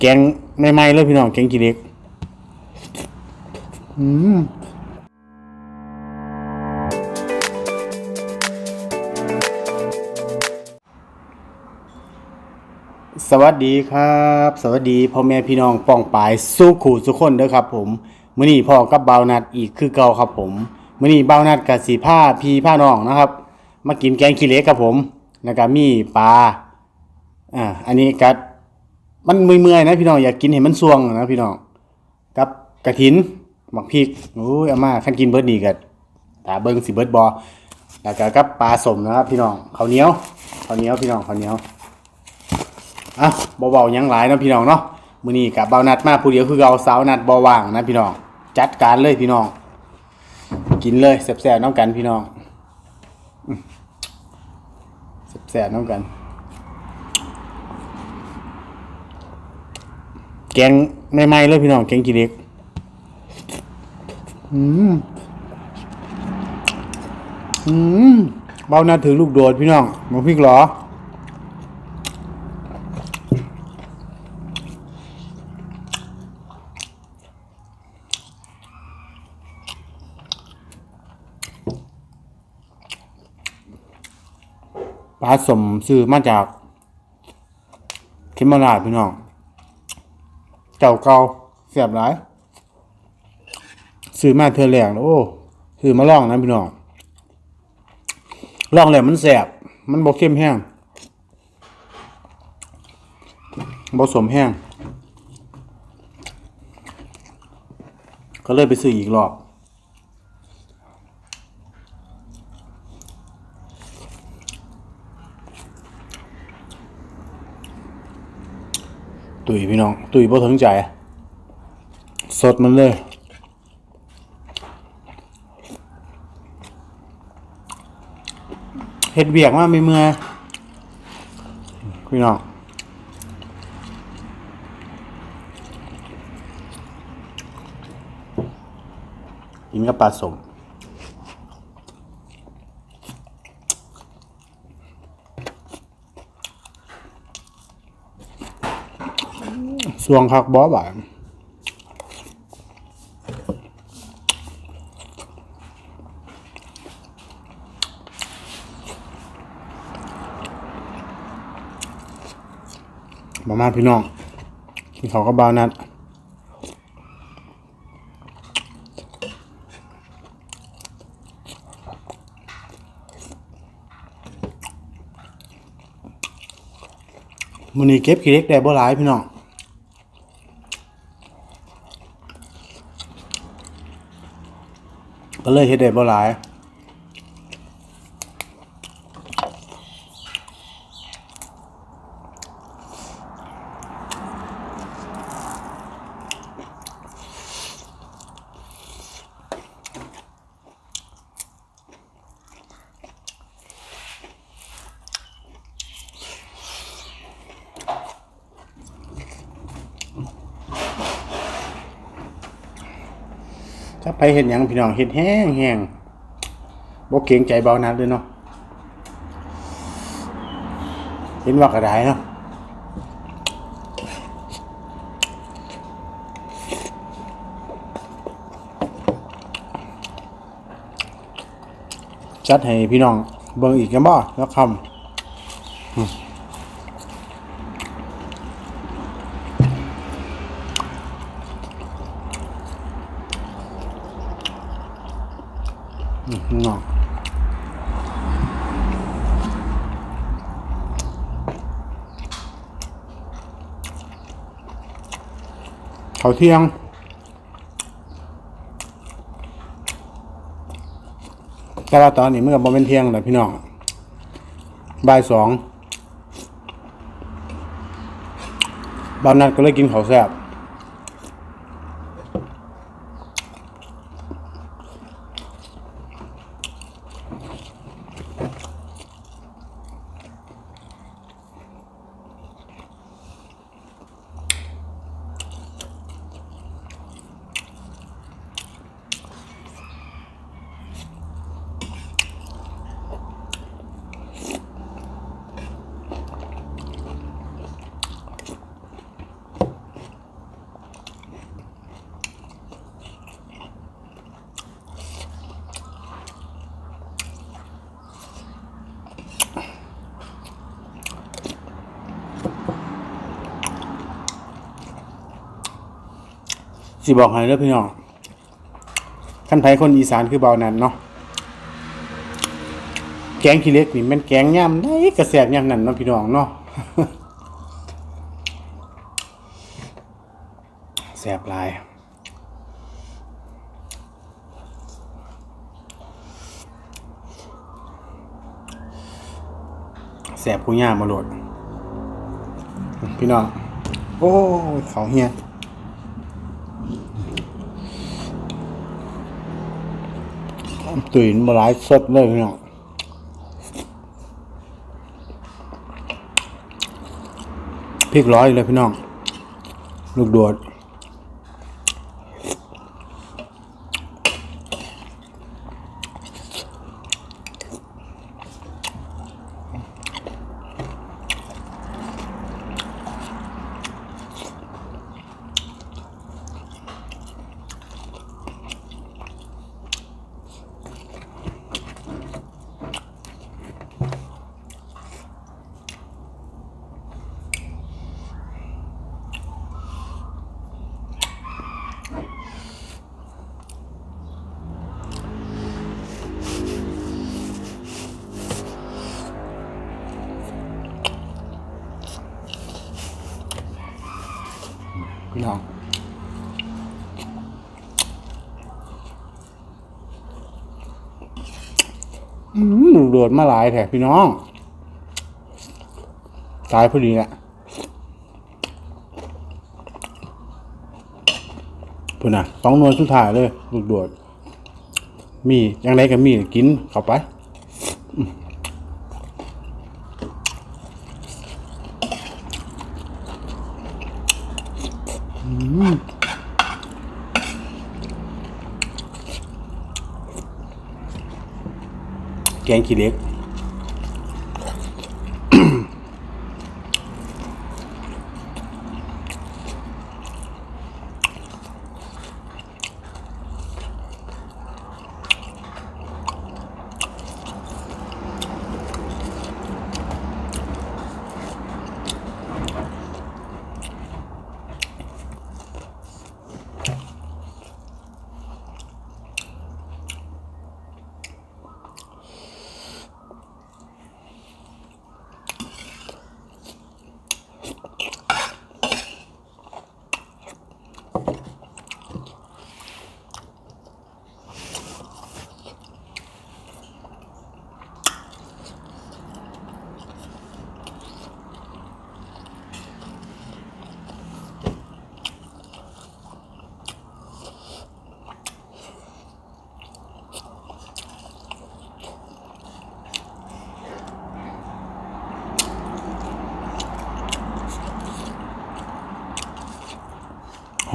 แกงใหม่ๆเลยพี่น้องแกงขีเล็กอืมสวัสดีครับ สวัสดีพ่อแม่พี่น้องป้องปายสู้ขู่ทุกคนเด้อครับผมมื้อนี้พ่อกับเบานัดอีกคือเก่าครับผมมื้อนี้เบานัดกับสีผ้าพีผ้าน้องนะครับ มากินแกงขี้เล็กครับผมแล้วก็มีปลาอ่าอันนี้กัด มันเมื่อยๆนะพี่น้องอยากกินเห็นมันสวงนะพี่น้องกับกระถินหมักพริกโอ้ยอาม่าขั้นกินเบิร์ดนี่กันตาเบิ้งสิเบิร์ดบอแล้วก็กับปลาสมนะครับพี่น้องข้าวเหนียวข้าวเหนียวพี่น้องข้าวเหนียวอะเบาๆยังหลายนะพี่น้องเนาะมื้อนี้กับเบานัดมาผู้เดียวคือเราสาวนัดบ่ว่างนะพี่น้องจัดการเลยพี่น้อง กินเลยแซ่บๆน้ำกันพี่น้องแซ่บๆน้ำกัน แกงใหม่ๆเลยพี่น้องแกงขี้เล็กอืมอืมเบ้าหน้าถือลูกโดดพี่น้องมาพริกเหรอปลาสมซื้อมาจากเขมราชพี่น้อง เก่าเก่าเสียบหลายซื้อมาเธอแรงแล้วโอ้ซื้อมาลองนะพี่น้องลองแล้วมันแสบมันบกเข้มแห้งบสมแห้งก็เลยไปซื้ออีกรอบ ตุยพี่น้อง ตุยบ่ถึงใจ สดมันเลยเห็ดเบียกมาไม่เมื่อยพี่น้องกินกับปลาสม สวงคักบอบานมามาพี่น้องกินเขาก็บาวนัดมันนี้เก็บขี้เล็กได้บ่หลายพี่น้อง ก็เลยเฮ็ดได้บ่หลาย ไปเห็นหยังพี่น้องเห็ดแห้งแห้งบ่เกรงใจเบานัดเลยเนาะเห็นว่ากระไดเนาะจัดให้พี่น้องเบิ่งอีกกันบ่แล้วคำ เนาเขาวเที่ยงแต่ว่าตอนนี้เมันก็บ่เป็นเที่ยงแล้วพี่น้องบ่ายสองบานนัดก็เลยกินข้าวแซ่บ สิบอกให้เด้อพี่น้องขั้นไผคนอีสานคือเบานั้นเนาะแกงขี้เล็กนี่มันแกงย่ำได้กระแสบย่ำนั่นเนาะพี่น้องเนาะแสบลายแสบกูย่ามาโหลดพี่น้อง โอ้ เขาเฮีย ตื่นมาหลายสดเลยพี่น้องพริกร้อยเลยพี่น้อง ลูกโดด พี่น้องอืมโดดมาหลายแถพี่น้อง ตายพอดีแหละพุ่นน่ะต้องนวลสุดท้ายเลยลูกโดดมียังไงก็มีกินเข้าไป แกงขี้เล็ก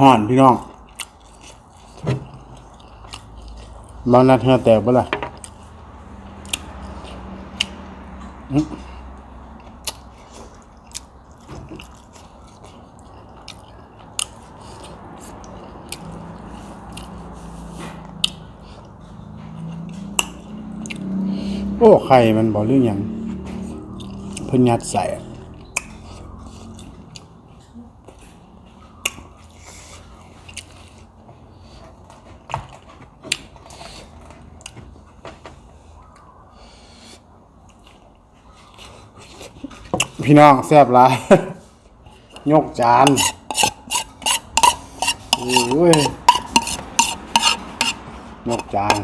ห่อนพี่น้องบางนัดเธอแตกปะล่ะอือโอ้ ไข่มันบอกเรื่องอย่างเพิ่นยัดใส่ พี่น้องแซ่บหลาย ยกจานโอ้ยยกจาน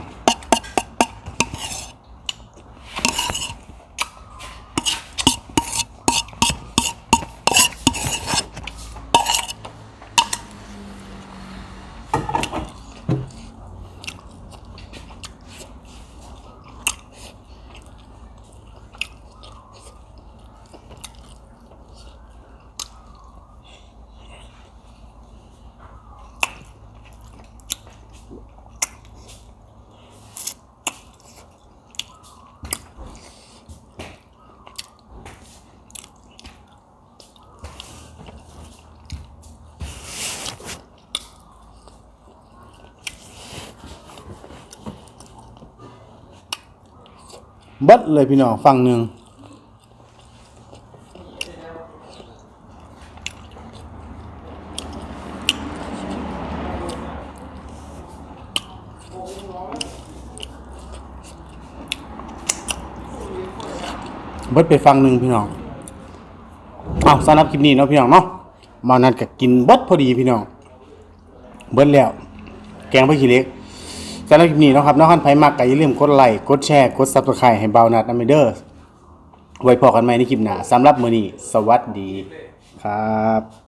บัดเลยพี่น้องฟังหนึ่งเบิดไปฟังหนึ่งพี่น้องเอาสำหรับคลิปนี้เนาะพี่น้องเนาะมานัดกับกินเบิดพอดีพี่น้อง เบิดแล้ว แกงไปขี้เล็ก สำหรับคลิปนี้นะครับน้องคันไพมักก็อย่าลืมกดไลค์กดแชร์กดซับสไครต์ให้เบานัดนะเดอร์ไว้พอกันใหม่ในคลิปหน้าสำหรับมื้อนี้สวัสดีครับ